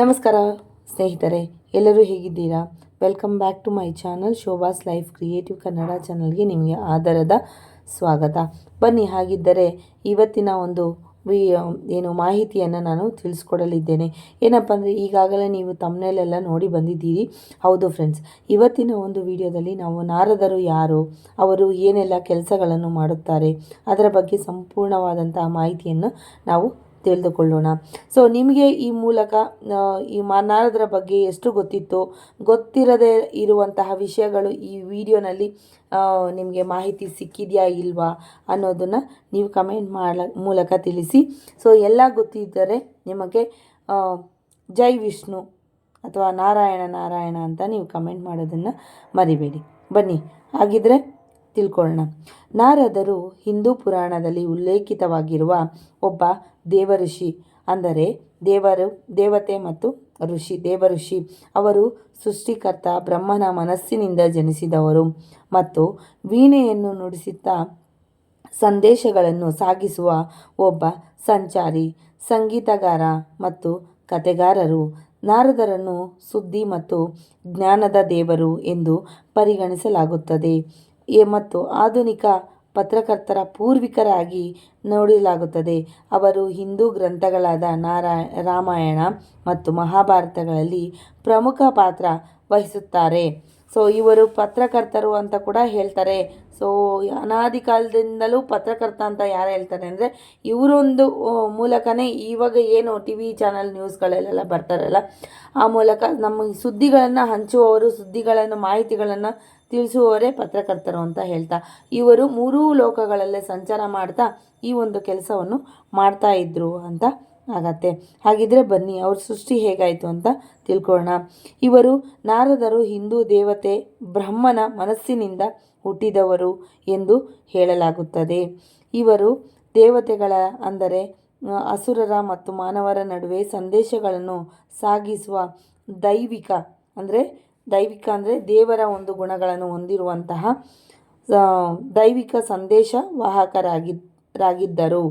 ನಮಸ್ಕಾರ, ಸ್ನೇಹಿತರೆ, ಎಲ್ಲರೂ ಹೇಗಿದ್ದೀರಾ? Welcome back to my channel Shobha's life creative Kannada ಚಾನಲ್ಗೆ ನಿಮಗೆ ಆಧಾರದ ಸ್ವಾಗತ. ಬನ್ನಿ, ಹಾಗಿದ್ದರೆ ಇವತ್ತಿನ ಒಂದು ವಿ, ಏನು ಮಾಹಿತಿಯನ್ನು ನಾನು ತಿಳಿಸ್ಕೊಡಲಿದ್ದೇನೆ. ಏನಪ್ಪ ಅಂದರೆ, ಈಗಾಗಲೇ ನೀವು ತಮ್ಮನೇಲೆಲ್ಲ ನೋಡಿ ಬಂದಿದ್ದೀರಿ. ಹೌದು ಫ್ರೆಂಡ್ಸ್ ಇವತ್ತಿನ ಒಂದು ವಿಡಿಯೋದಲ್ಲಿ ನಾವು ನಾರದರು ಯಾರು, ಅವರು ಏನೆಲ್ಲ ಕೆಲಸಗಳನ್ನು ಮಾಡುತ್ತಾರೆ, ಅದರ ಬಗ್ಗೆ ಸಂಪೂರ್ಣವಾದಂತಹ ಮಾಹಿತಿಯನ್ನು ನಾವು ತಿಳಿದುಕೊಳ್ಳೋಣ. ಸೊ ನಿಮಗೆ ಈ ಮೂಲಕ ಈ ಮಾನಾರದರ ಬಗ್ಗೆ ಎಷ್ಟು ಗೊತ್ತಿತ್ತು, ಗೊತ್ತಿರದೇ ಇರುವಂತಹ ವಿಷಯಗಳು ಈ ವಿಡಿಯೋನಲ್ಲಿ ನಿಮಗೆ ಮಾಹಿತಿ ಸಿಕ್ಕಿದೆಯಾ ಇಲ್ವಾ ಅನ್ನೋದನ್ನು ನೀವು ಕಮೆಂಟ್ ಮಾಡ ಮೂಲಕ ತಿಳಿಸಿ. ಸೊ ಎಲ್ಲ ಗೊತ್ತಿದ್ದರೆ ನಿಮಗೆ ಜೈ ವಿಷ್ಣು ಅಥವಾ ನಾರಾಯಣ ನಾರಾಯಣ ಅಂತ ನೀವು ಕಮೆಂಟ್ ಮಾಡೋದನ್ನು ಮರಿಬೇಡಿ. ಬನ್ನಿ, ಹಾಗಿದ್ರೆ ತಿಳ್ಕೊಳ್ಳೋಣ ನಾರದರು ಹಿಂದೂ ಪುರಾಣದಲ್ಲಿ ಉಲ್ಲೇಖಿತವಾಗಿರುವ ಒಬ್ಬ ದೇವಋಷಿ, ಅಂದರೆ ದೇವರು, ದೇವತೆ ಮತ್ತು ಋಷಿ, ದೇವಋಷಿ. ಅವರು ಸೃಷ್ಟಿಕರ್ತ ಬ್ರಹ್ಮನ ಮನಸ್ಸಿನಿಂದ ಜನಿಸಿದವರು ಮತ್ತು ವೀಣೆಯನ್ನು ನುಡಿಸುತ್ತಾ ಸಂದೇಶಗಳನ್ನು ಸಾಗಿಸುವ ಒಬ್ಬ ಸಂಚಾರಿ, ಸಂಗೀತಗಾರ ಮತ್ತು ಕತೆಗಾರರು ನಾರದರನ್ನು ಸುದ್ದಿ ಮತ್ತು ಜ್ಞಾನದ ದೇವರು ಎಂದು ಪರಿಗಣಿಸಲಾಗುತ್ತದೆ. ಮತ್ತು ಆಧುನಿಕ ಪತ್ರಕರ್ತರ ಪೂರ್ವಿಕರಾಗಿ ನೋಡಲಾಗುತ್ತದೆ. ಅವರು ಹಿಂದೂ ಗ್ರಂಥಗಳಾದ ನಾರಾಯ ರಾಮಾಯಣ ಮತ್ತು ಮಹಾಭಾರತಗಳಲ್ಲಿ ಪ್ರಮುಖ ಪಾತ್ರ ವಹಿಸುತ್ತಾರೆ. ಸೊ, ಇವರು ಪತ್ರಕರ್ತರು ಅಂತ ಕೂಡ ಹೇಳ್ತಾರೆ. ಸೊ, ಅನಾದಿ ಕಾಲದಿಂದಲೂ ಪತ್ರಕರ್ತ ಅಂತ ಯಾರು ಹೇಳ್ತಾರೆ ಅಂದರೆ, ಇವರೊಂದು ಮೂಲಕನೇ ಇವಾಗ ಏನು ಟಿ ವಿ ಚಾನಲ್ ನ್ಯೂಸ್ಗಳಲ್ಲೆಲ್ಲ ಬರ್ತಾರಲ್ಲ, ಆ ಮೂಲಕ ನಮ್ಮ ಸುದ್ದಿಗಳನ್ನು ಹಂಚುವವರು, ಸುದ್ದಿಗಳನ್ನು, ಮಾಹಿತಿಗಳನ್ನು ತಿಳಿಸುವವರೇ ಪತ್ರಕರ್ತರು ಅಂತ ಹೇಳ್ತಾ ಇವರು ಮೂರೂ ಲೋಕಗಳಲ್ಲೇ ಸಂಚಾರ ಮಾಡ್ತಾ ಈ ಒಂದು ಕೆಲಸವನ್ನು ಮಾಡ್ತಾ ಇದ್ರು ಅಂತ ಆಗತ್ತೆ. ಹಾಗಿದ್ರೆ ಬನ್ನಿ, ಅವ್ರ ಸೃಷ್ಟಿ ಹೇಗಾಯಿತು ಅಂತ ತಿಳ್ಕೊಳ್ಳೋಣ. ಇವರು ನಾರದರು ಹಿಂದೂ ದೇವತೆ ಬ್ರಹ್ಮನ ಮನಸ್ಸಿನಿಂದ ಹುಟ್ಟಿದವರು ಎಂದು ಹೇಳಲಾಗುತ್ತದೆ. ಇವರು ದೇವತೆಗಳ ಅಂದರೆ ಅಸುರರ ಮತ್ತು ಮಾನವರ ನಡುವೆ ಸಂದೇಶಗಳನ್ನು ಸಾಗಿಸುವ ದೈವಿಕ, ಅಂದರೆ ದೈವಿಕ ಅಂದರೆ ದೇವರ ಒಂದು ಗುಣಗಳನ್ನು ಹೊಂದಿರುವಂತಹ ದೈವಿಕ ಸಂದೇಶ ವಾಹಕರಾಗಿದ್ದರಾಗಿದ್ದರು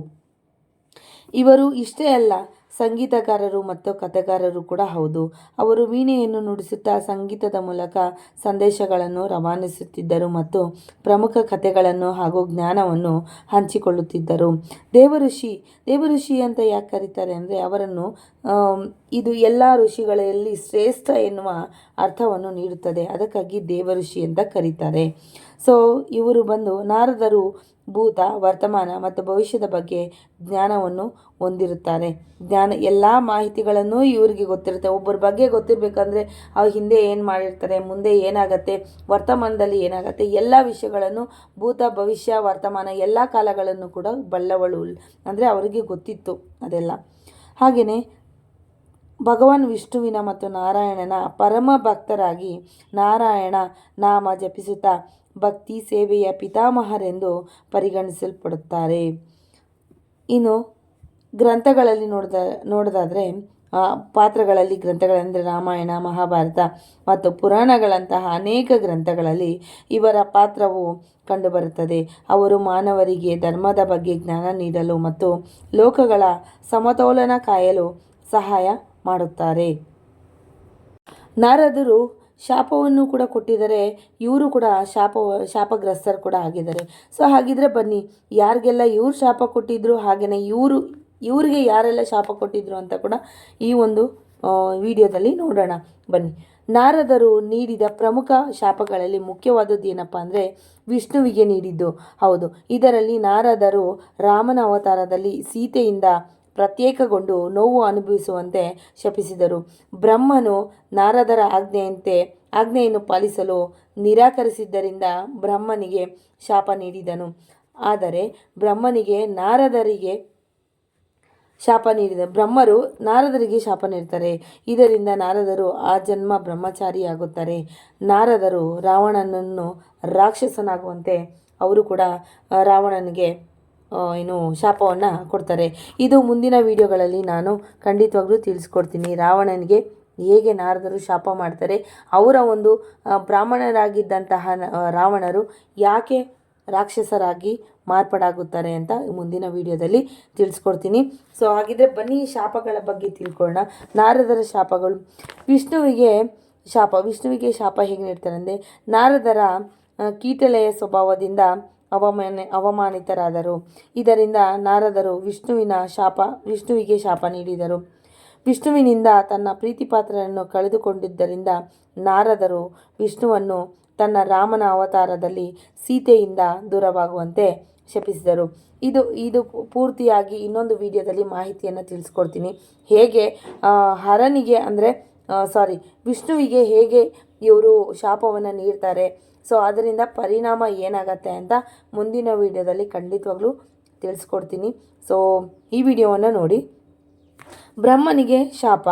ಇವರು ಇಷ್ಟೇ ಅಲ್ಲ ಸಂಗೀತಗಾರರು ಮತ್ತು ಕಥೆಗಾರರು ಕೂಡ ಹೌದು. ಅವರು ವೀಣೆಯನ್ನು ನುಡಿಸುತ್ತಾ ಸಂಗೀತದ ಮೂಲಕ ಸಂದೇಶಗಳನ್ನು ರವಾನಿಸುತ್ತಿದ್ದರು ಮತ್ತು ಪ್ರಮುಖ ಕಥೆಗಳನ್ನು ಹಾಗೂ ಜ್ಞಾನವನ್ನು ಹಂಚಿಕೊಳ್ಳುತ್ತಿದ್ದರು. ದೇವಋಷಿ ದೇವಋಷಿ ಅಂತ ಯಾಕೆ ಕರೀತಾರೆ ಅಂದರೆ ಅವರನ್ನು ಇದು ಎಲ್ಲ ಋಷಿಗಳಲ್ಲಿ ಶ್ರೇಷ್ಠ ಎನ್ನುವ ಅರ್ಥವನ್ನು ನೀಡುತ್ತದೆ. ಅದಕ್ಕಾಗಿ ದೇವಋಷಿ ಅಂತ ಕರೀತಾರೆ. ಸೊ ಇವರು ಬಂದು ನಾರದರು ಭೂತ, ವರ್ತಮಾನ ಮತ್ತು ಭವಿಷ್ಯದ ಬಗ್ಗೆ ಜ್ಞಾನವನ್ನು ಹೊಂದಿರುತ್ತಾರೆ ಜ್ಞಾನ ಎಲ್ಲ ಮಾಹಿತಿಗಳನ್ನು ಇವರಿಗೆ ಗೊತ್ತಿರುತ್ತೆ. ಒಬ್ಬರ ಬಗ್ಗೆ ಗೊತ್ತಿರಬೇಕಂದ್ರೆ ಅವ್ರು ಹಿಂದೆ ಏನು ಮಾಡಿರ್ತಾರೆ ಮುಂದೆ ಏನಾಗುತ್ತೆ, ವರ್ತಮಾನದಲ್ಲಿ ಏನಾಗುತ್ತೆ, ಎಲ್ಲ ವಿಷಯಗಳನ್ನು ಭೂತ, ಭವಿಷ್ಯ, ವರ್ತಮಾನ ಎಲ್ಲ ಕಾಲಗಳನ್ನು ಕೂಡ ಬಲ್ಲವಳು. ಅಂದರೆ ಅವರಿಗೆ ಗೊತ್ತಿತ್ತು ಅದೆಲ್ಲ. ಹಾಗೆಯೇ ಭಗವಾನ್ ವಿಷ್ಣುವಿನ ಮತ್ತು ನಾರಾಯಣನ ಪರಮ ಭಕ್ತರಾಗಿ ನಾರಾಯಣ ನಾಮ ಜಪಿಸುತ್ತಾ ಭಕ್ತಿ ಸೇವೆಯ ಪಿತಾಮಹರೆಂದು ಪರಿಗಣಿಸಲ್ಪಡುತ್ತಾರೆ. ಇನ್ನು ಗ್ರಂಥಗಳಲ್ಲಿ ನೋಡಿದ, ನೋಡೋದಾದರೆ ಪಾತ್ರಗಳಲ್ಲಿ ಗ್ರಂಥಗಳೆಂದರೆ ರಾಮಾಯಣ, ಮಹಾಭಾರತ ಮತ್ತು ಪುರಾಣಗಳಂತಹ ಅನೇಕ ಗ್ರಂಥಗಳಲ್ಲಿ ಇವರ ಪಾತ್ರವು ಕಂಡುಬರುತ್ತದೆ. ಅವರು ಮಾನವರಿಗೆ ಧರ್ಮದ ಬಗ್ಗೆ ಜ್ಞಾನ ನೀಡಲು ಮತ್ತು ಲೋಕಗಳ ಸಮತೋಲನ ಕಾಯಲು ಸಹಾಯ ಮಾಡುತ್ತಾರೆ. ನಾರದರು ಶಾಪವನ್ನು ಕೂಡ ಕೊಟ್ಟಿದ್ದಾರೆ, ಇವರು ಕೂಡ ಶಾಪ, ಶಾಪಗ್ರಸ್ತರು ಕೂಡ ಆಗಿದ್ದಾರೆ. ಸೊ ಹಾಗಿದ್ರೆ ಬನ್ನಿ, ಯಾರಿಗೆಲ್ಲ ಇವರು ಶಾಪ ಕೊಟ್ಟಿದ್ರು ಹಾಗೆಯೇ ಇವರು, ಇವರಿಗೆ ಯಾರೆಲ್ಲ ಶಾಪ ಕೊಟ್ಟಿದ್ರು ಅಂತ ಕೂಡ ಈ ಒಂದು ವಿಡಿಯೋದಲ್ಲಿ ನೋಡೋಣ. ಬನ್ನಿ, ನಾರದರು ನೀಡಿದ ಪ್ರಮುಖ ಶಾಪಗಳಲ್ಲಿ ಮುಖ್ಯವಾದದ್ದು ಏನಪ್ಪ ಅಂದರೆ, ವಿಷ್ಣುವಿಗೆ ನೀಡಿದ್ದು. ಹೌದು, ಇದರಲ್ಲಿ ನಾರದರು ರಾಮನ ಅವತಾರದಲ್ಲಿ ಸೀತೆಯಿಂದ ಪ್ರತ್ಯೇಕಗೊಂಡು ನೋವು ಅನುಭವಿಸುವಂತೆ ಶಪಿಸಿದರು. ಬ್ರಹ್ಮನು ನಾರದರ ಆಜ್ಞೆಯಂತೆ ಆಜ್ಞೆಯನ್ನು ಪಾಲಿಸಲು ನಿರಾಕರಿಸಿದ್ದರಿಂದ ಬ್ರಹ್ಮನಿಗೆ ಶಾಪ ನೀಡಿದನು. ಆದರೆ ಬ್ರಹ್ಮನಿಗೆ ನಾರದರಿಗೆ ಶಾಪ ನೀಡಿದ, ಬ್ರಹ್ಮರು ನಾರದರಿಗೆ ಶಾಪ ನೀಡ್ತಾರೆ ಇದರಿಂದ ನಾರದರು ಆ ಜನ್ಮ ಬ್ರಹ್ಮಚಾರಿಯಾಗುತ್ತಾರೆ. ನಾರದರು ರಾವಣನನ್ನು ರಾಕ್ಷಸನಾಗುವಂತೆ ಅವರು ಕೂಡ ರಾವಣನಿಗೆ ಏನು ಶಾಪವನ್ನು ಕೊಡ್ತಾರೆ. ಇದು ಮುಂದಿನ ವಿಡಿಯೋಗಳಲ್ಲಿ ನಾನು ಖಂಡಿತವಾಗ್ಲೂ ತಿಳಿಸ್ಕೊಡ್ತೀನಿ. ರಾವಣನಿಗೆ ಹೇಗೆ ನಾರದರು ಶಾಪ ಮಾಡ್ತಾರೆ, ಅವರ ಒಂದು ಬ್ರಾಹ್ಮಣರಾಗಿದ್ದಂತಹ ರಾವಣರು ಯಾಕೆ ರಾಕ್ಷಸರಾಗಿ ಮಾರ್ಪಾಡಾಗುತ್ತಾರೆ ಅಂತ ಮುಂದಿನ ವಿಡಿಯೋದಲ್ಲಿ ತಿಳಿಸ್ಕೊಡ್ತೀನಿ. ಸೊ, ಹಾಗಿದ್ರೆ ಬನ್ನಿ ಶಾಪಗಳ ಬಗ್ಗೆ ತಿಳ್ಕೊಳ್ಳೋಣ. ನಾರದರ ಶಾಪಗಳು. ವಿಷ್ಣುವಿಗೆ ಶಾಪ ವಿಷ್ಣುವಿಗೆ ಶಾಪ ಹೇಗೆ ನೀಡ್ತಾರೆ ಅಂದರೆ ನಾರದರ ಕೀಟಲೆಯ ಸ್ವಭಾವದಿಂದ ಅವಮಾನ, ಅವಮಾನಿತರಾದರು. ಇದರಿಂದ ನಾರದರು ವಿಷ್ಣುವಿನ ಶಾಪ, ವಿಷ್ಣುವಿಗೆ ಶಾಪ ನೀಡಿದರು. ವಿಷ್ಣುವಿನಿಂದ ತನ್ನ ಪ್ರೀತಿಪಾತ್ರರನ್ನು ಕಳೆದುಕೊಂಡಿದ್ದರಿಂದ ನಾರದರು ವಿಷ್ಣುವನ್ನು ತನ್ನ ರಾಮನ ಅವತಾರದಲ್ಲಿ ಸೀತೆಯಿಂದ ದೂರವಾಗುವಂತೆ ಶಪಿಸಿದರು. ಇದು ಇದು ಪೂರ್ತಿಯಾಗಿ ಇನ್ನೊಂದು ವಿಡಿಯೋದಲ್ಲಿ ಮಾಹಿತಿಯನ್ನು ತಿಳಿಸ್ಕೊಡ್ತೀನಿ. ಹೇಗೆ ಹರನಿಗೆ ಅಂದರೆ ಸಾರಿ ವಿಷ್ಣುವಿಗೆ ಹೇಗೆ ಇವರು ಶಾಪವನ್ನು ನೀಡ್ತಾರೆ ಸೊ ಅದರಿಂದ ಪರಿಣಾಮ ಏನಾಗತ್ತೆ ಅಂತ ಮುಂದಿನ ವಿಡಿಯೋದಲ್ಲಿ ಖಂಡಿತವಾಗ್ಲೂ ತಿಳಿಸ್ಕೊಡ್ತೀನಿ. ಸೊ ಈ ವಿಡಿಯೋವನ್ನು ನೋಡಿ. ಬ್ರಹ್ಮನಿಗೆ ಶಾಪ.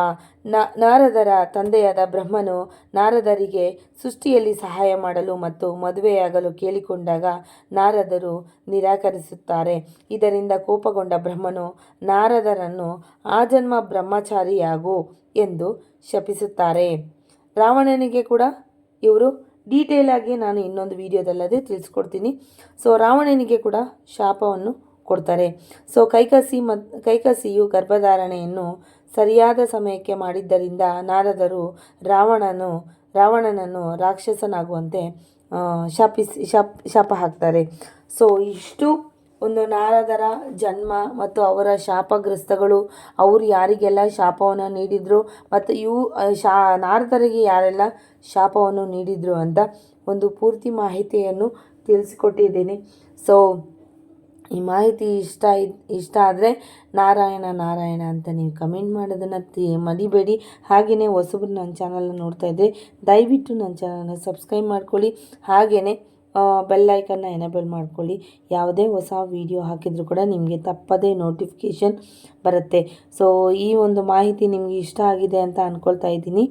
ನಾರದರ ತಂದೆಯಾದ ಬ್ರಹ್ಮನು ನಾರದರಿಗೆ ಸೃಷ್ಟಿಯಲ್ಲಿ ಸಹಾಯ ಮಾಡಲು ಮತ್ತು ಮದುವೆಯಾಗಲು ಕೇಳಿಕೊಂಡಾಗ ನಾರದರು ನಿರಾಕರಿಸುತ್ತಾರೆ. ಇದರಿಂದ ಕೋಪಗೊಂಡ ಬ್ರಹ್ಮನು ನಾರದರನ್ನು ಆಜನ್ಮ ಬ್ರಹ್ಮಚಾರಿಯಾಗು ಎಂದು ಶಪಿಸುತ್ತಾರೆ. ರಾವಣನಿಗೆ ಕೂಡ ಇವರು ಡೀಟೇಲ್ ಆಗಿ ನಾನು ಇನ್ನೊಂದು ವಿಡಿಯೋದಲ್ಲದೆ ತಿಳಿಸ್ಕೊಡ್ತೀನಿ. ಸೊ ರಾವಣನಿಗೆ ಕೂಡ ಶಾಪವನ್ನು ಕೊಡ್ತಾರೆ. ಸೊ ಕೈಕಸಿ ಮತ್ ಕೈಕಸಿಯು ಗರ್ಭಧಾರಣೆಯನ್ನು ಸರಿಯಾದ ಸಮಯಕ್ಕೆ ಮಾಡಿದ್ದರಿಂದ ನಾರದರು ರಾವಣನು, ರಾವಣನನ್ನು ರಾಕ್ಷಸನಾಗುವಂತೆ ಶಾಪಿಸಿ, ಶಾಪ್, ಶಾಪ ಹಾಕ್ತಾರೆ. ಸೊ ಇಷ್ಟು ಒಂದು ನಾರದರ ಜನ್ಮ ಮತ್ತು ಅವರ ಶಾಪಗ್ರಸ್ತಗಳು, ಅವರು ಯಾರಿಗೆಲ್ಲ ಶಾಪವನ್ನು ನೀಡಿದರು ಮತ್ತು ಇವು ಶಾ, ನಾರದರಿಗೆ ಯಾರೆಲ್ಲ ಶಾಪವನ್ನು ನೀಡಿದರು ಅಂತ ಒಂದು ಪೂರ್ತಿ ಮಾಹಿತಿಯನ್ನು ತಿಳಿಸಿಕೊಟ್ಟಿದ್ದೀನಿ. ಸೊ ಈ ಮಾಹಿತಿ ಇಷ್ಟ ಇಷ್ಟ ಆದರೆ ನಾರಾಯಣ ನಾರಾಯಣ ಅಂತ ನೀವು ಕಮೆಂಟ್ ಮಾಡೋದನ್ನು ಮರಿಬೇಡಿ. ಹಾಗೆಯೇ ಹೊಸಬ್ರು ನನ್ನ ಚಾನಲ್ನ ನೋಡ್ತಾ ದಯವಿಟ್ಟು ನನ್ನ ಚಾನಲನ್ನು ಸಬ್ಸ್ಕ್ರೈಬ್ ಮಾಡ್ಕೊಳ್ಳಿ. ಹಾಗೆಯೇ ಬೆಲ್ ಐಕನ್ನ ಎನೇಬಲ್ ಮಾಡ್ಕೊಳ್ಳಿ. ಯಾವುದೇ ಹೊಸ ವಿಡಿಯೋ ಹಾಕಿದರೂ ಕೂಡ ನಿಮಗೆ ತಪ್ಪದೇ ನೋಟಿಫಿಕೇಷನ್ ಬರುತ್ತೆ. ಸೊ ಈ ಒಂದು ಮಾಹಿತಿ ನಿಮಗೆ ಇಷ್ಟ ಆಗಿದೆ ಅಂತ ಅಂದ್ಕೊಳ್ತಾ ಇದ್ದೀನಿ.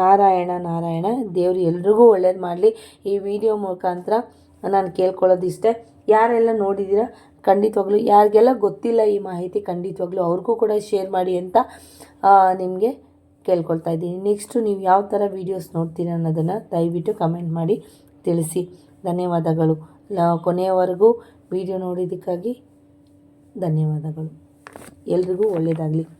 ನಾರಾಯಣ ನಾರಾಯಣ, ದೇವರು ಎಲ್ರಿಗೂ ಒಳ್ಳೇದು ಮಾಡಲಿ. ಈ ವಿಡಿಯೋ ಮುಖಾಂತರ ನಾನು ಕೇಳ್ಕೊಳ್ಳೋದಿಷ್ಟೇ. ಯಾರೆಲ್ಲ ನೋಡಿದ್ದೀರಾ ಖಂಡಿತವಾಗ್ಲೂ ಯಾರಿಗೆಲ್ಲ ಗೊತ್ತಿಲ್ಲ ಈ ಮಾಹಿತಿ, ಖಂಡಿತವಾಗ್ಲೂ ಅವ್ರಿಗೂ ಕೂಡ ಶೇರ್ ಮಾಡಿ ಅಂತ ನಿಮಗೆ ಕೇಳ್ಕೊಳ್ತಾ ಇದ್ದೀನಿ. ನೆಕ್ಸ್ಟು ನೀವು ಯಾವ ಥರ ವೀಡಿಯೋಸ್ ನೋಡ್ತೀರ ಅನ್ನೋದನ್ನು ದಯವಿಟ್ಟು ಕಮೆಂಟ್ ಮಾಡಿ. ತಿಳಿಸಿ. ಧನ್ಯವಾದಗಳು. ಲ ಕೊನೆಯವರೆಗೂ ವಿಡಿಯೋ ನೋಡಿದ್ದಕ್ಕಾಗಿ ಧನ್ಯವಾದಗಳು. ಎಲ್ರಿಗೂ ಒಳ್ಳೆಯದಾಗಲಿ